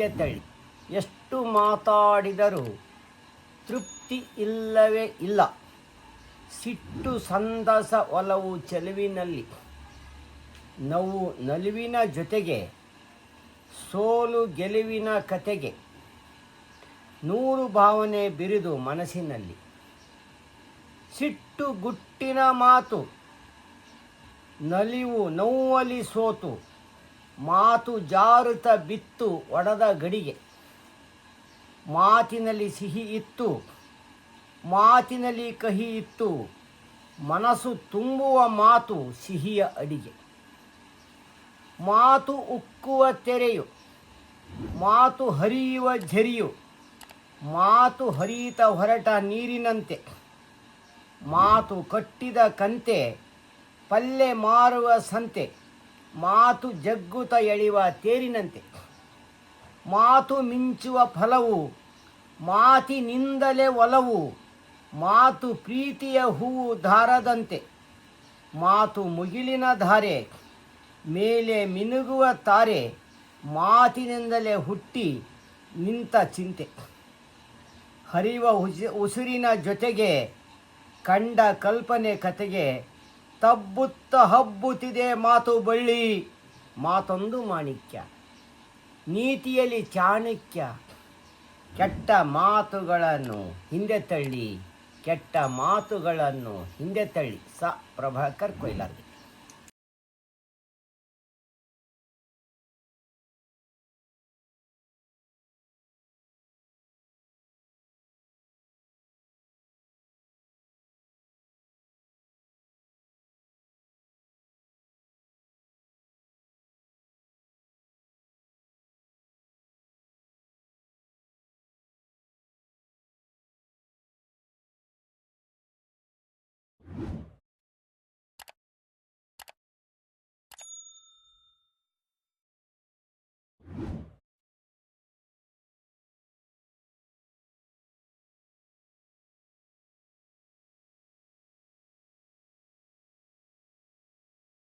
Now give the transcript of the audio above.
ಹಿಂದೆ ತಳ್ಳಿ ಎಷ್ಟು ಮಾತಾಡಿದರೂ ತೃಪ್ತಿ ಇಲ್ಲವೇ ಇಲ್ಲ. ಸಿಟ್ಟು ಸಂದಸ ಒಲವು ಚೆಲುವಿನಲ್ಲಿ, ನೋವು ನಲುವಿನ ಜೊತೆಗೆ, ಸೋಲು ಗೆಲುವಿನ ಕತೆಗೆ, ನೂರು ಭಾವನೆ ಬಿರಿದು ಮನಸ್ಸಿನಲ್ಲಿ. ಸಿಟ್ಟು ಗುಟ್ಟಿನ ಮಾತು, ನಲಿವು ನೋವಲಿ ಸೋತು ಮಾತು ಜಾರುತ ಬಿತ್ತು ಒಡದ ಗಡಿಗೆ. ಮಾತಿನಲ್ಲಿ ಸಿಹಿ ಇತ್ತು, ಮಾತಿನಲ್ಲಿ ಕಹಿ ಇತ್ತು, ಮನಸ್ಸು ತುಂಬುವ ಮಾತು ಸಿಹಿಯ ಅಡಿಗೆ. ಮಾತು ಉಕ್ಕುವ ತೆರೆಯು, ಮಾತು ಹರಿಯುವ ಝರಿಯು, ಮಾತು ಹರಿಯಿತ ಹೊರಟ ನೀರಿನಂತೆ, ಮಾತು ಕಟ್ಟಿದ ಕಂತೆ, ಪಲ್ಲೆ ಮಾರುವ ಸಂತೆ. ಮಾತು ಜಗ್ಗುತ ಎಳೆಯುವ ತೇರಿನಂತೆ. ಮಾತು ಮಿಂಚುವ ಫಲವು, ಮಾತಿನಿಂದಲೇ ಒಲವು, ಮಾತು ಪ್ರೀತಿಯ ಹೂವು ದಾರದಂತೆ ಮಾತು ಮುಗಿಲಿನ ಧಾರೆ, ಮೇಲೆ ಮಿನುಗುವ ತಾರೆ, ಮಾತಿನಿಂದಲೇ ಹುಟ್ಟಿ ನಿಂತ ಚಿಂತೆ. ಹರಿವ ಉಸಿ ಉಸಿರಿನ ಜೊತೆಗೆ, ಕಂಡ ಕಲ್ಪನೆ ಕತೆಗೆ ತಬ್ಬುತ್ತ ಹಬ್ಬುತ್ತಿದೆ ಮಾತು ಬಳ್ಳಿ. ಮಾತೊಂದು ಮಾಣಿಕ್ಯ. ನೀತಿಯಲ್ಲಿ ಚಾಣಕ್ಯ. ಕೆಟ್ಟ ಮಾತುಗಳನ್ನು ಹಿಂದೆ ತಳ್ಳಿ. ಕೆಟ್ಟ ಮಾತುಗಳನ್ನು ಹಿಂದೆ ತಳ್ಳಿ. ಸ. ಪ್ರಭಾಕರ್ ಕೊಯ್ಲಾರ್ಗೆ